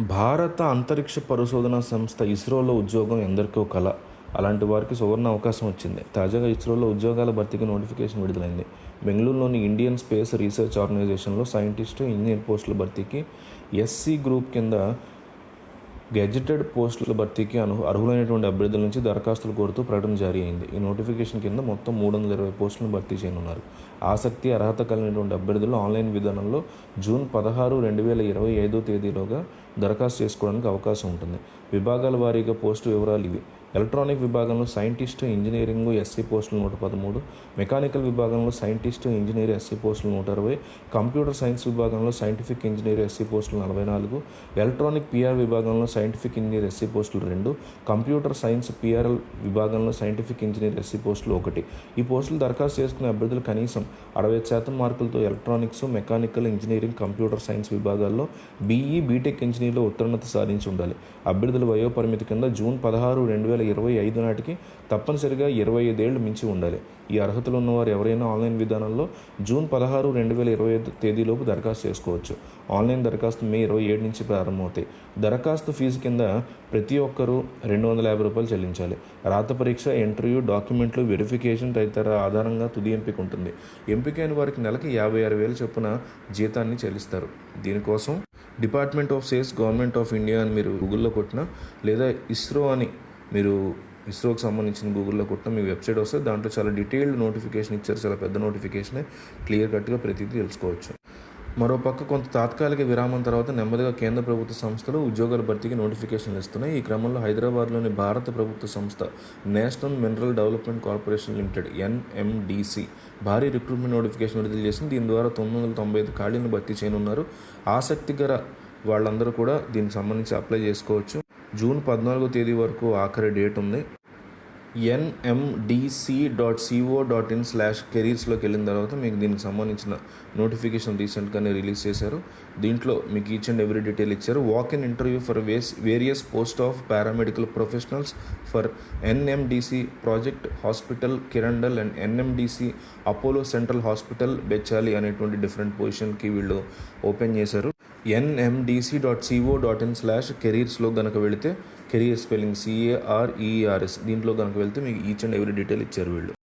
భారత అంతరిక్ష పరిశోధన సంస్థ ఇస్రోలో ఉద్యోగం ఎందరికో కల. అలాంటి వారికి సువర్ణ అవకాశం వచ్చింది. తాజాగా ఇస్రోలో ఉద్యోగాల భర్తీకి నోటిఫికేషన్ విడుదలైంది. బెంగళూరులోని ఇండియన్ స్పేస్ రీసెర్చ్ ఆర్గనైజేషన్లో సైంటిస్టు ఇంజనీర్ పోస్టుల భర్తీకి ఎస్సీ గ్రూప్ కింద గెజిటెడ్ పోస్టుల భర్తీకి అను అర్హులైనటువంటి అభ్యర్థుల నుంచి దరఖాస్తులు కోరుతూ ప్రకటన జారీ అయింది. ఈ నోటిఫికేషన్ కింద మొత్తం మూడు వందల ఇరవై పోస్టులను భర్తీ చేయనున్నారు. ఆసక్తి అర్హత కలిగినటువంటి అభ్యర్థులు ఆన్లైన్ విధానంలో జూన్ పదహారు రెండు వేల ఇరవై ఐదో తేదీలోగా దరఖాస్తు చేసుకోవడానికి అవకాశం ఉంటుంది. విభాగాల వారీగా పోస్టు వివరాలు ఇవి. ఎలక్ట్రానిక్ విభాగంలో సైంటిస్టు ఇంజనీరింగ్ ఎస్సీ పోస్టులు నూట పదమూడు మెకానికల్ విభాగంలో సైంటిస్టు ఇంజనీర్ ఎస్సీ పోస్టులు నూట అరవై కంప్యూటర్ సైన్స్ విభాగంలో సైంటిఫిక్ ఇంజనీర్ ఎస్సీ పోస్టులు నలభై నాలుగు ఎలక్ట్రానిక్ పిఆర్ విభాగంలో సైంటిఫిక్ ఇంజనీర్ ఎస్సీ పోస్టులు రెండు కంప్యూటర్ సైన్స్ పిఆర్ఎల్ విభాగంలో సైంటిఫిక్ ఇంజనీర్ ఎస్సీ పోస్టులు ఒకటి. ఈ పోస్టులు దరఖాస్తు చేసుకునే అభ్యర్థులు కనీసం అరవై శాతం మార్కులతో electronics mechanical engineering computer science విభాగాల్లో బీఈ బీటెక్ ఇంజనీర్లో ఉత్తీర్ణత సాధించి ఉండాలి. అభ్యర్థుల వయోపరిమితి కింద జూన్ పదహారు రెండు వేల ఇరవై ఐదు నాటికి తప్పనిసరిగా ఇరవై ఐదేళ్ళు మించి ఉండాలి. ఈ అర్హతలు ఉన్నవారు ఎవరైనా ఆన్లైన్ విధానంలో జూన్ పదహారు రెండు వేల ఇరవై ఐదు తేదీలోపు దరఖాస్తు చేసుకోవచ్చు. ఆన్లైన్ దరఖాస్తు మే ఇరవై ఏడు నుంచి ప్రారంభమవుతాయి. దరఖాస్తు ఫీజు కింద ప్రతి ఒక్కరూ రెండు వందల యాభై రూపాయలు చెల్లించాలి. రాత పరీక్ష ఇంటర్వ్యూ డాక్యుమెంట్లు వెరిఫికేషన్ తదితర ఆధారంగా తుది ఎంపిక ఉంటుంది. ఎంపికైన వారికి నెలకి యాభై ఆరు వేల చొప్పున జీతాన్ని చెల్లిస్తారు. దీనికోసం department of sales government of India అని మీరు గూగుల్లో కొట్టినా లేదా ఇస్రో అని మీరు ఇస్రోకి సంబంధించిన గూగుల్లో కొట్టిన మీ వెబ్సైట్ వస్తే దాంట్లో చాలా డీటెయిల్డ్ నోటిఫికేషన్ ఇచ్చారు. చాలా పెద్ద నోటిఫికేషనే క్లియర్ కట్గా ప్రతిదీ తెలుసుకోవచ్చు. మరోపక్క కొంత తాత్కాలిక విరామం తర్వాత నెమ్మదిగా కేంద్ర ప్రభుత్వ సంస్థలు ఉద్యోగాల భర్తీకి నోటిఫికేషన్లు ఇస్తున్నాయి. ఈ క్రమంలో హైదరాబాద్లోని భారత ప్రభుత్వ సంస్థ national mineral development corporation limited NMDC భారీ రిక్రూట్మెంట్ నోటిఫికేషన్ విడుదల చేసింది. దీని ద్వారా తొమ్మిది వందల తొంభై ఐదు ఖాళీలను భర్తీ చేయనున్నారు. ఆసక్తికర వాళ్ళందరూ కూడా దీనికి సంబంధించి అప్లై చేసుకోవచ్చు. జూన్ పద్నాలుగో తేదీ వరకు ఆఖరి డేట్ ఉంది. NMDC dot CO dot in slash కెరీర్స్లోకి వెళ్ళిన తర్వాత మీకు దీనికి సంబంధించిన నోటిఫికేషన్ రీసెంట్గానే రిలీజ్ చేశారు. దీంట్లో మీకు ఈచ్ అండ్ ఎవ్రీ డీటెయిల్ ఇచ్చారు. Walk in interview for ways various post of paramedical professionals for NMDC project hospital Kirandul and NMDC Apollo central hospital Bacheli అనేటువంటి డిఫరెంట్ పొజిషన్కి వీళ్ళు ఓపెన్ చేశారు. NMDC dot CO dot in slash కెరీర్స్లో కనుక వెళితే career spelling సిఏఆర్ఈఆర్ఎస్ దీంట్లో కనుక వెళ్తే మీకు ఈచ్ అండ్ ఎవ్రీ డీటెయిల్ ఇచ్చారు వీళ్ళు.